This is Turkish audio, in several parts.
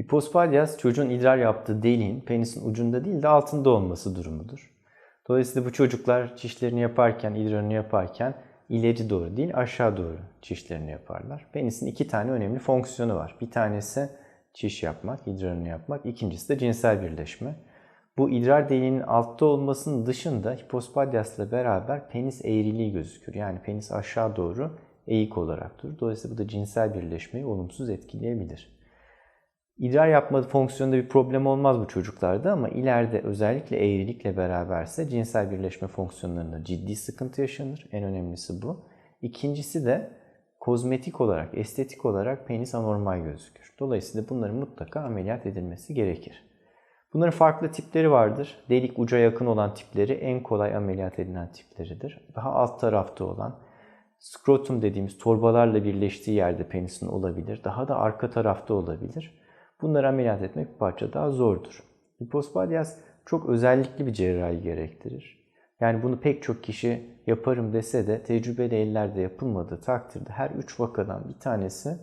Hipospadyas çocuğun idrar yaptığı deliğin penisin ucunda değil de altında olması durumudur. Dolayısıyla bu çocuklar çişlerini yaparken, idrarını yaparken ileri doğru değil aşağı doğru çişlerini yaparlar. Penisin iki tane önemli fonksiyonu var. Bir tanesi çiş yapmak, idrarını yapmak. İkincisi de cinsel birleşme. Bu idrar deliğinin altta olmasının dışında hipospadyasla beraber penis eğriliği gözükür. Yani penis aşağı doğru eğik olarak durur. Dolayısıyla bu da cinsel birleşmeyi olumsuz etkileyebilir. İdrar yapma fonksiyonunda bir problem olmaz bu çocuklarda ama ileride özellikle eğrilikle beraberse cinsel birleşme fonksiyonlarında ciddi sıkıntı yaşanır. En önemlisi bu. İkincisi de kozmetik olarak, estetik olarak penis anormal gözükür. Dolayısıyla bunların mutlaka ameliyat edilmesi gerekir. Bunların farklı tipleri vardır. Delik uca yakın olan tipleri en kolay ameliyat edilen tipleridir. Daha alt tarafta olan skrotum dediğimiz torbalarla birleştiği yerde penisin olabilir. Daha da arka tarafta olabilir. Bunları ameliyat etmek bir parça daha zordur. Hipospadyas çok özellikli bir cerrahi gerektirir. Yani bunu pek çok kişi yaparım dese de tecrübeli ellerde yapılmadığı takdirde her üç vakadan bir tanesi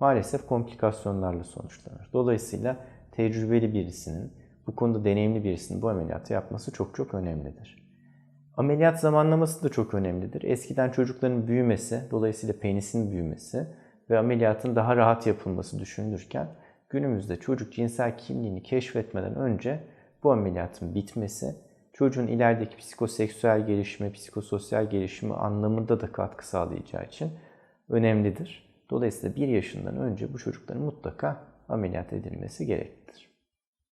maalesef komplikasyonlarla sonuçlanır. Dolayısıyla tecrübeli birisinin, bu konuda deneyimli birisinin bu ameliyatı yapması çok çok önemlidir. Ameliyat zamanlaması da çok önemlidir. Eskiden çocukların büyümesi, dolayısıyla penisin büyümesi ve ameliyatın daha rahat yapılması düşünülürken günümüzde çocuk cinsel kimliğini keşfetmeden önce bu ameliyatın bitmesi, çocuğun ilerideki psikoseksüel gelişimi, psikososyal gelişimi anlamında da katkı sağlayacağı için önemlidir. Dolayısıyla bir yaşından önce bu çocukların mutlaka ameliyat edilmesi gereklidir.